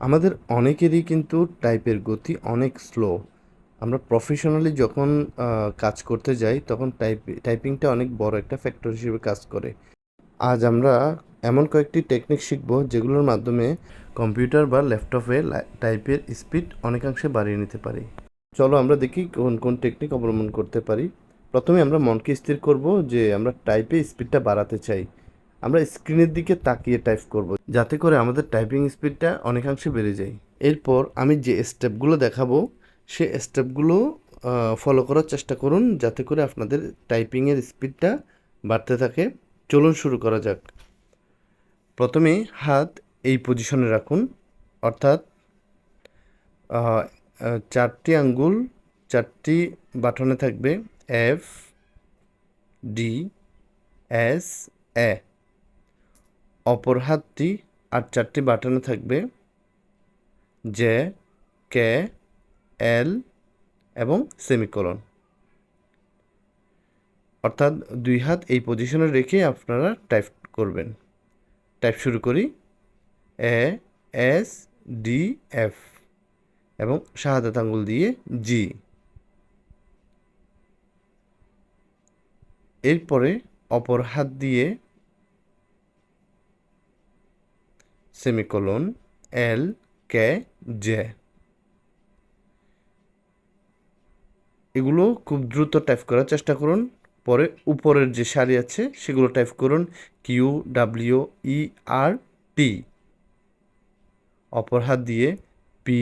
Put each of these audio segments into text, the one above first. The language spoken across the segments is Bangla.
আমাদের অনেকেরই কিন্তু টাইপের গতি অনেক স্লো আমরা প্রফেশনালি যখন কাজ করতে যাই, তখন টাইপ টাইপিংটা অনেক বড় একটা ফ্যাক্টর হিসেবে কাজ করে। আজ আমরা এমন কয়েকটি টেকনিক শিখব যেগুলোর মাধ্যমে কম্পিউটার বা ল্যাপটপে টাইপের স্পিড অনেকাংশে বাড়িয়ে নিতে পারি। চলো আমরা দেখি কোন কোন টেকনিক অবলম্বন করতে পারি। প্রথমে আমরা মনকে স্থির করব যে আমরা টাইপে স্পিডটা বাড়াতে চাই। আমরা স্ক্রিনের দিকে তাকিয়ে টাইপ করব, যাতে করে আমাদের টাইপিং স্পিডটা অনেকাংশে বেড়ে যায়। এরপর আমি যে স্টেপগুলো দেখাবো, সে স্টেপগুলো ফলো করার চেষ্টা করুন, যাতে করে আপনাদের টাইপিংয়ের স্পিডটা বাড়তে থাকে। চলুন শুরু করা যাক। প্রথমে হাত এই পজিশনে রাখুন, অর্থাৎ চারটি আঙ্গুল, চারটি বাটনে থাকবে এফ ডি এস এ অপর হাতটি আর চারটি বাটনে থাকবে জে কে এল এবং সেমিকোলন অর্থাৎ দুই হাত এই পজিশনে রেখে আপনারা টাইপ করবেন। টাইপ শুরু করি। এ এস ডি এফ এবং শাহাদাত আঙ্গুল দিয়ে জি এরপরে অপর হাত দিয়ে সেমিকোলন এল কে জে। এগুলো খুব দ্রুত টাইপ করার চেষ্টা করুন। পরে উপরের যে সারি আছে, সেগুলো টাইপ করুন কিউ ডাব্লিউ ই আর টি অপর হাত দিয়ে P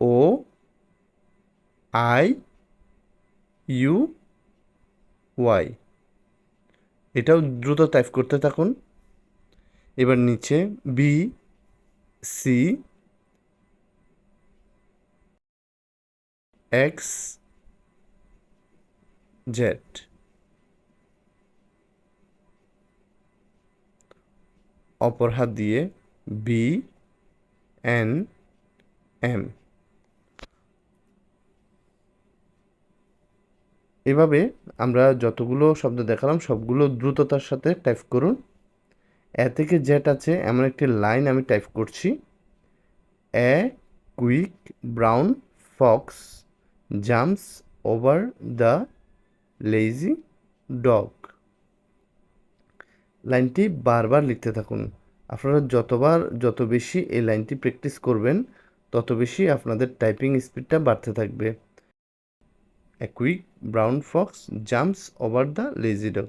O I U Y এটাও দ্রুত টাইপ করতে থাকুন। এবার নিচে বি সি এক্স জেড অপর হাত দিয়ে বি এন এম এভাবে আমরা যতগুলো শব্দ দেখালাম, সবগুলো দ্রুততার সাথে টাইপ করুন। এ থেকে জেড আছে, এমন একটি লাইন আমি টাইপ করছি। A quick brown fox jumps over the lazy dog. লাইনটি বারবার লিখতে থাকুন। আপনারা যতবার, যত বেশি এই লাইনটি প্র্যাকটিস করবেন, তত বেশি আপনাদের টাইপিং স্পিডটা বাড়তে থাকবে। A quick brown fox jumps over the lazy dog.